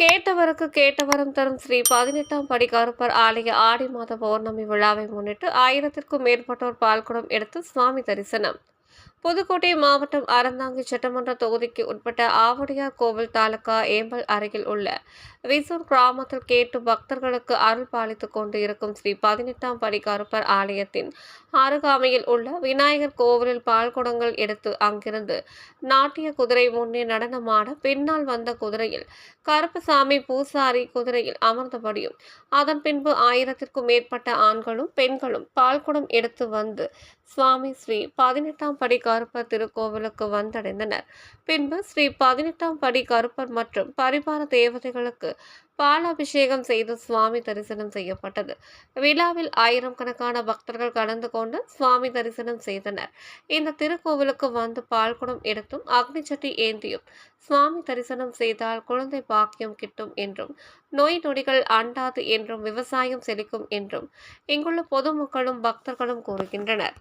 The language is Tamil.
கேட்டவருக்கு கேட்டவரம் தரும் ஸ்ரீ பதினெட்டாம் படி கருப்பர் ஆலய ஆடி மாத பௌர்ணமி விழாவை முன்னிட்டு ஆயிரத்திற்கும் மேற்பட்டோர் பால்குடம் எடுத்து சுவாமி தரிசனம். புதுக்கோட்டை மாவட்டம் அறந்தாங்கி சட்டமன்ற தொகுதிக்கு உட்பட்ட ஆவடியார் கோவில் தாலுகா ஏம்பல் அருகில் உள்ள விசூர் கிராமத்தில் கேட்டு பக்தர்களுக்கு அருள் பாலித்துக் கொண்டு இருக்கும் ஸ்ரீ பதினெட்டாம் படி கருப்பர் ஆலயத்தின் அருகாமையில் உள்ள விநாயகர் கோவிலில் பால்குடங்கள் எடுத்து அங்கிருந்து நாட்டிய குதிரை முன்னே நடனமாட பின்னால் வந்த குதிரையில் கருப்பசாமி பூசாரி குதிரையில் அமர்ந்தபடியும் அதன் பின்பு ஆயிரத்திற்கும் மேற்பட்ட ஆண்களும் பெண்களும் பால்குடம் எடுத்து வந்து சுவாமி ஸ்ரீ பதினெட்டாம் படி கருப்பர் திருக்கோவிலுக்கு வந்தடைந்தனர். பின்பு ஸ்ரீ பதினெட்டாம் படி கருப்பர் மற்றும் பரிபார தேவதைகளுக்கு பாலாபிஷேகம் செய்து சுவாமி தரிசனம் செய்யப்பட்டது. விழாவில் ஆயிரம் கணக்கான பக்தர்கள் கலந்து கொண்டு சுவாமி தரிசனம் செய்தனர். இந்த திருக்கோவிலுக்கு வந்து பால்குடம் எடுத்தும் அக்னி சட்டி ஏந்தியும் சுவாமி தரிசனம் செய்தால் குழந்தை பாக்கியம் கிட்டும் என்றும் நோய் நொடிகள் அண்டாது என்றும் விவசாயம் செழிக்கும் என்றும் இங்குள்ள பொதுமக்களும் பக்தர்களும் கூறுகின்றனர்.